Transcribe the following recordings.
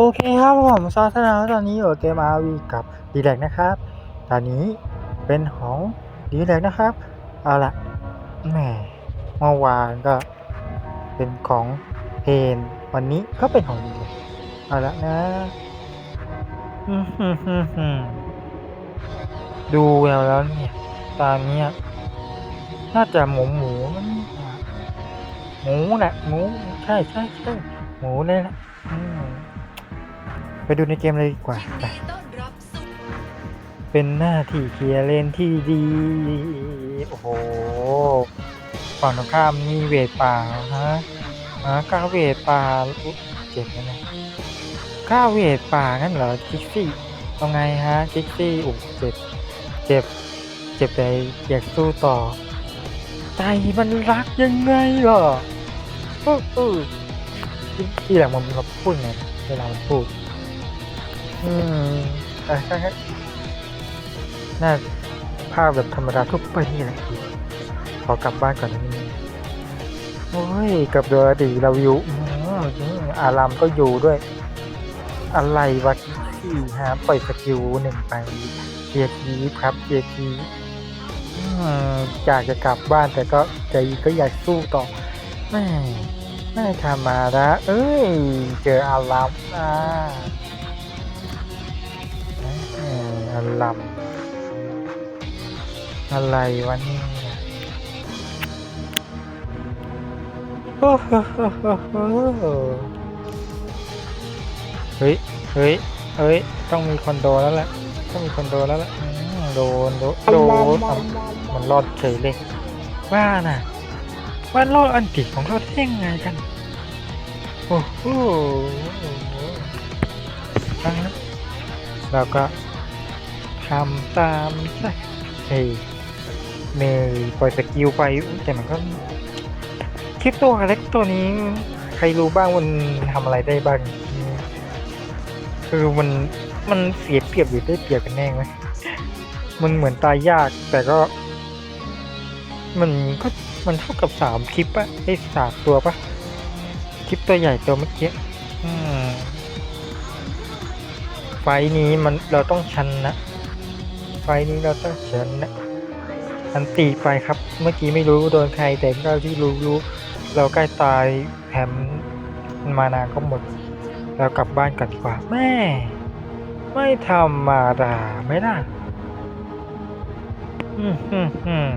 โอเคครับผมซอสนาตอนนี้อยู่เกมอาวีกับดีแลกนะครับ ตอนนี้เป็นของดีแลกนะครับ เอาละแหมเมื่อวานก็เป็นของเพนวันนี้ก็เป็นของดีแลกเอาละนะอืมฮึ่มฮึ่มฮึ่มดูแล้วแล้วเนี่ยตอนนี้น่าจะหมูหมูนะเนี่ยหมูนะหมูใช่ใช่ใช่หมูเลยนะอืม ไปดูในเกมเลยดีกว่าไปเป็นหน้าที่เคลียร์เลนที่ดี โอ้โหฝั่งตรงข้ามมีเวทป่าฮะฮะก้าวเวทป่าเจ็บนะเนี่ยก้าวเวทป่างั้นเหรอคิกซี่เอาไงฮะคิกซี่อุยเจ็บเจ็บเจ็บแต่อยากสู้ต่อ ใจมันรักยังไงล่ะเออเออที่ที่หลังมันมาพูดไงเวลามันพูด อืมแต่แค่น่าภาพแบบธรรมดาทั่วไปนี่แหละขอกลับบ้านก่อนนะนี่โอ้ยกับโดอดีเราอยู่อืมอืมอารามก็อยู่ด้วย อะไรวะที่ฮะปล่อยสกิลหนึ่งไปเกียร์ทีครับเกียร์ทีอืมอยากจะกลับบ้านแต่ก็ใจก็อยากสู้ต่อแม่ไม่ธรรมดาเอ้ย เจออารามอ่า ลลัมอะไรวะเนี่ยเฮ้ย เฮ้ย เฮ้ย ต้องมีคอนโดแล้วแหละ ต้องมีคอนโดแล้วแหละโดน โดนโดนมันรอดเฉยเลย ว่าน่ะ ว่ารอดอันติของเราได้ยังไงกัน โอ้โหฟังนะเราก็ ทำตามซะเฮ้ยเมย์ปล่อยสกิลไปแต่มันก็คลิปตัวเล็กตัวนี้ ใครรู้บ้างมันทำอะไรได้บ้าง คือมันมันเสียเปรียบหรือได้เปรียบกันแน่ไหมมันเหมือนตายยากแต่ก็ มันก็มันเท่ากับสามคลิปอะไอ้สามตัวปะคลิปตัวใหญ่ตัวเมื่อกี้ไฟนี้มันเราต้องชนะ ฟนี้เราต้องชนะอันตีไปครับ เมื่อกี้ไม่รู้โดนใครแต่ก็ที่รู้รู้เราใกล้ตายแถมมานานก็หมด เรากลับบ้านกันดีกว่าแม่ ไม่ธรรมาดาไมล่ะอืมอืมอืม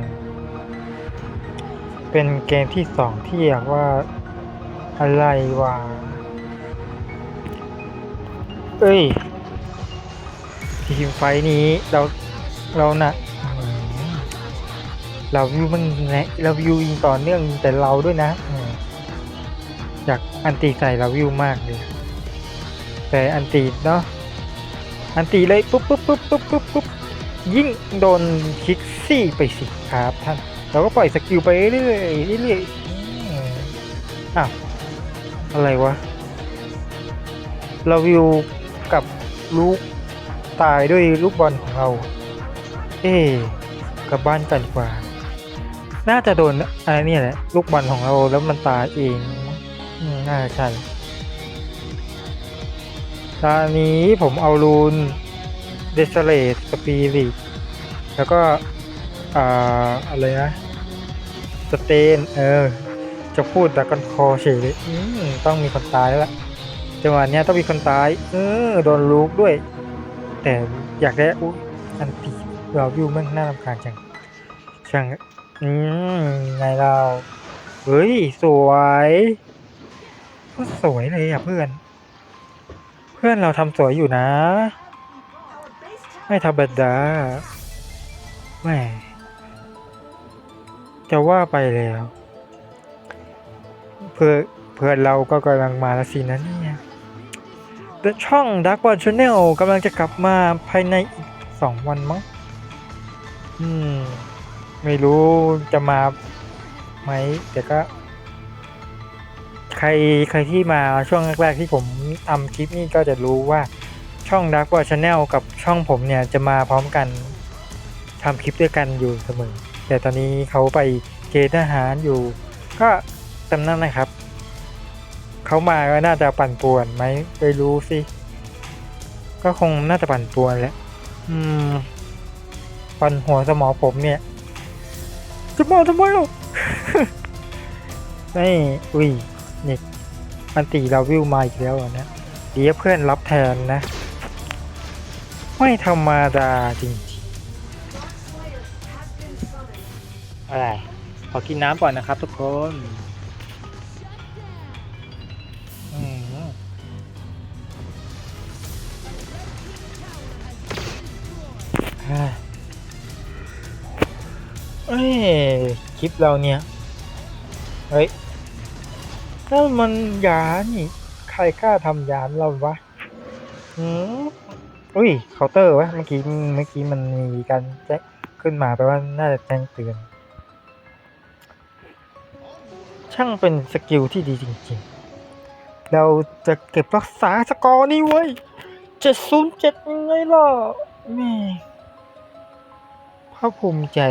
เป็นเกมที่สองที่อยากว่าอะไรวะเอ้ยทีมไฟนี้เรา เรานะ่ะเราวิวมันแนะเราวิวยิงต่อเนื่องแต่เราด้วยนะอยากอันตีใส่เราวิวมากเลยแต่อันตีเนาะอันตีเลยปุ๊บปุ๊บปุ๊บปุ๊บปุ๊บปุ๊บยิ่งโดนคิกซี่ไปสิครับท่านเราก็ปล่อยสกิลไปเรื่อยเรื่อยอืมอ้าวอะไรวะเราวิวกับลูกตายด้วยลูกบอลของเรา เอ๊กลับบ้านกันดีกว่า น่าจะโดนอะไรเนี่ยแหละ ลูกบอลของเราแล้วมันตายเองน่าจะใช่ตอนนี้ผมเอารูนเดสเลตสปีริตแล้วก็อ่าอะไรนะ สเตน เออ จะพูดแต่กันคอเฉยเลยต้องมีคนตายแล้วล่ะจังหวะนี้ต้องมีคนตาย เออ โดนลูกด้วย แต่อยากได้อุ๊ยอันตี เราวิวมันน่ารำคาญจังช่างอืมไงเราเฮ้ย สวยก็สวยเลยอะเพื่อน เพื่อนเราทำสวยอยู่นะ ไม่ธรรมดาแม่จะว่าไปแล้ว เพื่อเพื่อนเราก็กำลังมาแล้วสินะเนี่ย The ช่อง Dark One Channel กำลังจะกลับมาภายในอีกสองวันมั้ง อืม ไม่รู้จะมาไหมแต่ก็ ใครใครที่มาช่วงแรกๆที่ผมทำคลิปนี้ก็จะรู้ว่าช่อง Dark One Channel กับช่องผมเนี่ยจะมาพร้อมกันทำคลิปด้วยกันอยู่เสมอ แต่ตอนนี้เขาไปเกณฑ์ทหารอยู่ ก็จำนั่นนะครับ เขามาก็น่าจะปั่นป่วนไหมไปรู้สิ ก็คงน่าจะปั่นป่วนแหละอืม ปั่นหัวสมองผมเนี่ยจะมาทำไมอะนี่อุ้ยนี่อันตีเราวิวมาอีกแล้วนะเดี๋ยวเพื่อนรับแทนนะ ไม่ธรรมดาจริงอะไรขอกินน้ำก่อนนะครับทุกคน เอ้ยคลิปเราเนี่ย เฮ้ยนั่นมันยานี่ ใครกล้าทำยานเราวะอืมอุ้ยเคาน์เตอร์วะเมื่อกี้เมื่อกี้มันมีการแจ้งขึ้นมาแปลว่าน่าจะแจ้งเตือน ช่างเป็นสกิลที่ดีจริงๆ เราจะเก็บรักษาสกอร์นี้ไว้ยเจ็ดศูนย์เจ็ดยังไงล่ะแม่ภาคภูมิใจ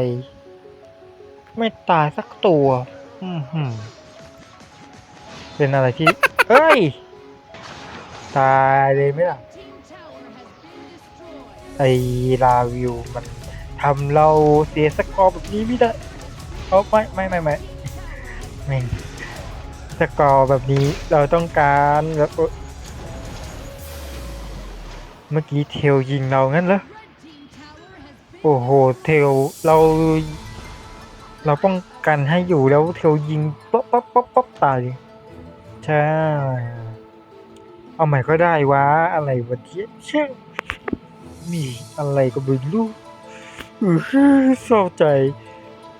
ไม่ตายสักตัว อืมหืมเป็นอะไรที่เฮ้ย ตายเลยไหมล่ะ ไอลาวิวมันทำเราเสียสกอร์แบบนี้ไม่ได้เอาไม่ไม่ไม่ไม่ไม่สกอร์แบบนี้เราต้องการแบบเมื่อกี้เทลยิงเรางั้นเหรอ โอ้โห เทลเรา เราป้องกันให้อยู่แล้วเทลยิงป๊อปป๊อปป๊อปป๊อปตายใช่เอาใหม่ก็ได้วะอะไรวะเที่ยเชื่อมีอะไรก็ไม่รู้อือเศร้าใจ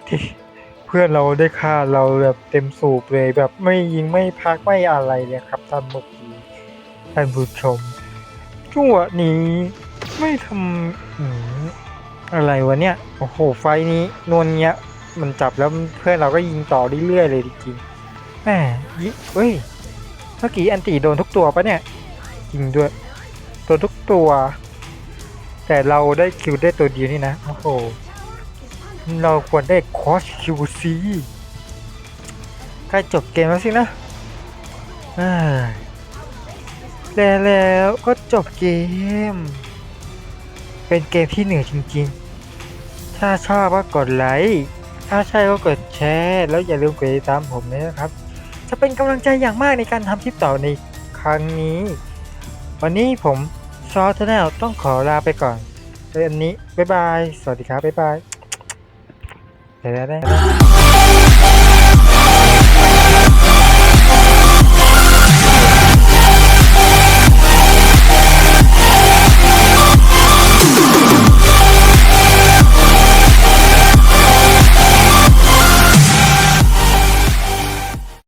ที่เพื่อนเราได้ฆ่าเราแบบเต็มสูบเลยแบบไม่ยิงไม่พักไม่อะไรเลยครับท่านเมื่อกี้ท่านผู้ชมจังหวะนี้ไม่ทำอืมอะไรวะเนี่ย โอ้โห ไฟนี้นวลเนี้ย มันจับแล้วเพื่อนเราก็ยิงต่อเรื่อยๆเลยจริงๆแหมยิเฮ้ย เมื่อกี้อันตีโดนทุกตัวปะเนี่ยจริงด้วย โดนทุกตัว แต่เราได้คิวได้ตัวเดียวนี่นะ โอ้โห เราควรได้คอสคิวซีใกล้จบเกมแล้วสินะแล้วแล้วก็จบเกม เป็นเกมที่เหนื่อยจริงๆ ถ้าชอบก็กดไลค์ ถ้าใช่ก็กดแชร์แล้วอย่าลืมกดติดตามผมด้วยนะครับ จะเป็นกำลังใจอย่างมากในการทำคลิปต่อในครั้งนี้ วันนี้ผมซอทแนลต้องขอลาไปก่อนเรื่องนี้ บ๊ายบาย สวัสดีครับ บ๊ายบายเดี๋ยวได้